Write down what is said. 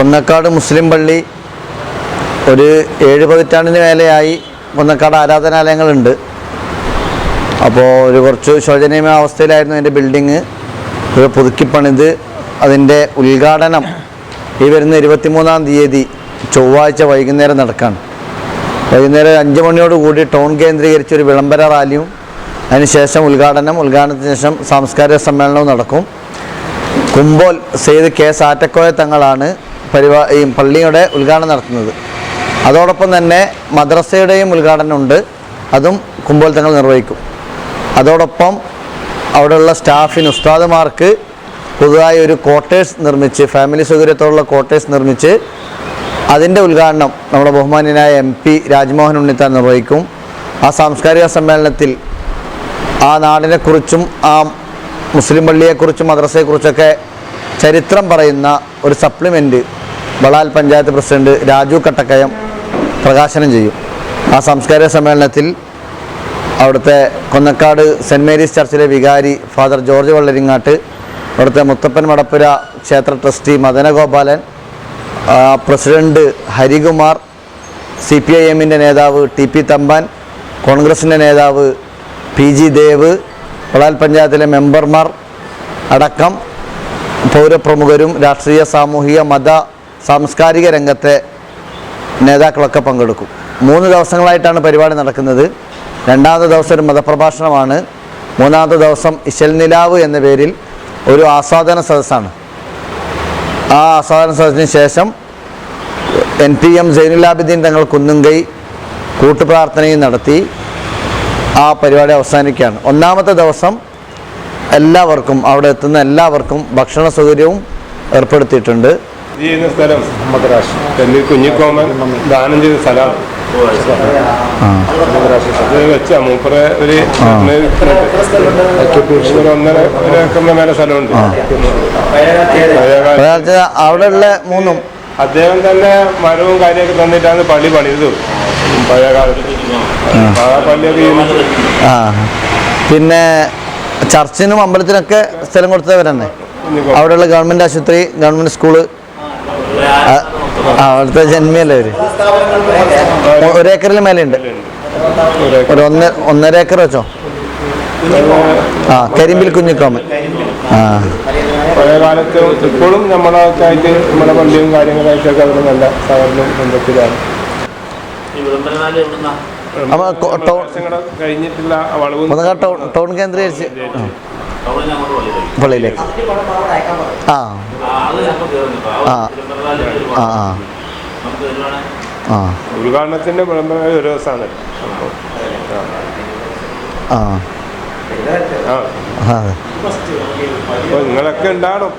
കൊന്നക്കാട് മുസ്ലിം പള്ളി ഒരു ഏഴ് പതിറ്റാണ്ടിന് മേലെയായി കൊന്നക്കാട് ആരാധനാലയങ്ങളുണ്ട്. അപ്പോൾ ഒരു കുറച്ച് ശോചനീയമായ അവസ്ഥയിലായിരുന്നു അതിന്റെ ബിൽഡിങ്. ഇത് പുതുക്കിപ്പണിത്. അതിന്റെ ഉദ്ഘാടനം ഈ വരുന്ന ഇരുപത്തിമൂന്നാം തീയതി ചൊവ്വാഴ്ച വൈകുന്നേരം നടക്കാണ്. വൈകുന്നേരം അഞ്ച് മണിയോട് കൂടി ടൗൺ കേന്ദ്രീകരിച്ച് ഒരു വിളംബര റാലിയും അതിനുശേഷം ഉദ്ഘാടനം ഉദ്ഘാടനത്തിന് ശേഷം സാംസ്കാരിക സമ്മേളനവും നടക്കും. കുമ്പോൽ സെയ്ദ് കെ സാറ്റക്കോയ തങ്ങളാണ് പരിപാ ഈ പള്ളിയുടെ ഉദ്ഘാടനം നടത്തുന്നത്. അതോടൊപ്പം തന്നെ മദ്രസയുടെയും ഉദ്ഘാടനമുണ്ട് അതും കുമ്പോൽ തങ്ങൾ നിർവഹിക്കും. അതോടൊപ്പം അവിടെയുള്ള സ്റ്റാഫിന് ഉസ്താദുമാർക്ക് പുതുതായി ഒരു ക്വാർട്ടേഴ്സ് നിർമ്മിച്ച് ഫാമിലി സൗകര്യത്തോടുള്ള ക്വാർട്ടേഴ്സ് നിർമ്മിച്ച് അതിന്റെ ഉദ്ഘാടനം നമ്മുടെ ബഹുമാന്യനായ എം പി രാജ്മോഹൻ ഉണ്ണിത്താൻ നിർവഹിക്കും. ആ സാംസ്കാരിക സമ്മേളനത്തിൽ ആ നാടിനെക്കുറിച്ചും ആ മുസ്ലിം പള്ളിയെക്കുറിച്ചും മദ്രസയെക്കുറിച്ചൊക്കെ ചരിത്രം പറയുന്ന ഒരു സപ്ലിമെന്റ് വളാൽ പഞ്ചായത്ത് പ്രസിഡന്റ് രാജു കട്ടക്കയം പ്രകാശനം ചെയ്യും. ആ സംസ്കാര സമ്മേളനത്തിൽ അവിടുത്തെ കൊന്നക്കാട് സെന്റ് മേരീസ് ചർച്ചിലെ വികാരി ഫാദർ ജോർജ് വള്ളരിങ്ങാട്ട് അവിടുത്തെ മുത്തപ്പൻ മടപ്പുര ക്ഷേത്ര trustee Madanagopalan president Harikumar C P I എമ്മിന്റെ നേതാവ് ടി പി തമ്പാൻ കോൺഗ്രസിന്റെ നേതാവ് പി ജി ദേവ് വളാൽ പഞ്ചായത്തിലെ മെമ്പർമാർ അടക്കം പൗരപ്രമുഖരും രാഷ്ട്രീയ സാമൂഹിക മത സാംസ്കാരിക രംഗത്തെ നേതാക്കളൊക്കെ പങ്കെടുക്കും. മൂന്ന് ദിവസങ്ങളായിട്ടാണ് പരിപാടി നടക്കുന്നത്. രണ്ടാമത്തെ ദിവസം ഒരു മതപ്രഭാഷണമാണ്. മൂന്നാമത്തെ ദിവസം ഇശൽനിലാവ് എന്ന പേരിൽ ഒരു ആസ്വാദന സദസ്സാണ്. ആ ആസ്വാദന സദസ്സിന് ശേഷം എൻ പി എം സൈനുലാബിദ്ദീൻ തങ്ങൾ കുന്നുംകൈ കൂട്ടുപ്രാർത്ഥനയും നടത്തി ആ പരിപാടി അവസാനിക്കുകയാണ്. ഒന്നാമത്തെ ദിവസം എല്ലാവർക്കും അവിടെ എത്തുന്ന എല്ലാവർക്കും ഭക്ഷണ സൗകര്യവും ഏർപ്പെടുത്തിയിട്ടുണ്ട്. ചെയ്യുന്ന സ്ഥലം തെല്ലൂർ കുഞ്ഞിക്കോമൻ ദാനം ചെയ്ത സ്ഥലമാണ്. അത് വെച്ചാ മൂപ്പറെ ഒരു ഒന്നര മേലെ സ്ഥലമുണ്ട്. അവിടെയുള്ള മൂന്നും. അദ്ദേഹം തന്നെ മരവും കാര്യമൊക്കെ തന്നിട്ടാണ് പള്ളി പണിത്. പഴയ കാലത്ത് ആ പള്ളിയൊക്കെ പിന്നെ ചർച്ചിനും അമ്പലത്തിനൊക്കെ സ്ഥലം കൊടുത്തവരന്നെ. അവിടെയുള്ള ഗവൺമെന്റ് ആശുപത്രി ഗവൺമെന്റ് സ്കൂൾ. അവിടുത്തെ ജന്മിയല്ലേ അവർ? ഒ- ഒരേക്കറിൽ മേലെയുണ്ട്. ഒരു. ഒരു ഒന്ന് ഒന്നര ഏക്കർ വെച്ചോ? ആ കരിമ്പിൽ കുഞ്ഞിക്കോമൻ. ആ. പഴയ കാലത്ത് ഇപ്പോഴും നമ്മളൊക്കെ നമ്മുടെ പള്ളിയും കാര്യങ്ങളായിട്ടൊക്കെ അവിടെ നല്ല സഹകരണം ബന്ധത്തിലാണ്. ടൗൺ കഴിഞ്ഞിട്ടുള്ള വളവും ടൗൺ ടൗൺ കേന്ദ്രീകരിച്ച് പള്ളിയിലേക്ക്. ആ. ആ, ആ. ആ. ആ. ഉദ്ഘാടനത്തിന്റെ വിളംബരം ഒരു ദിവസമാണ്. ആ. ആ. നിങ്ങളൊക്കെ പള്ളിയിലേക്ക്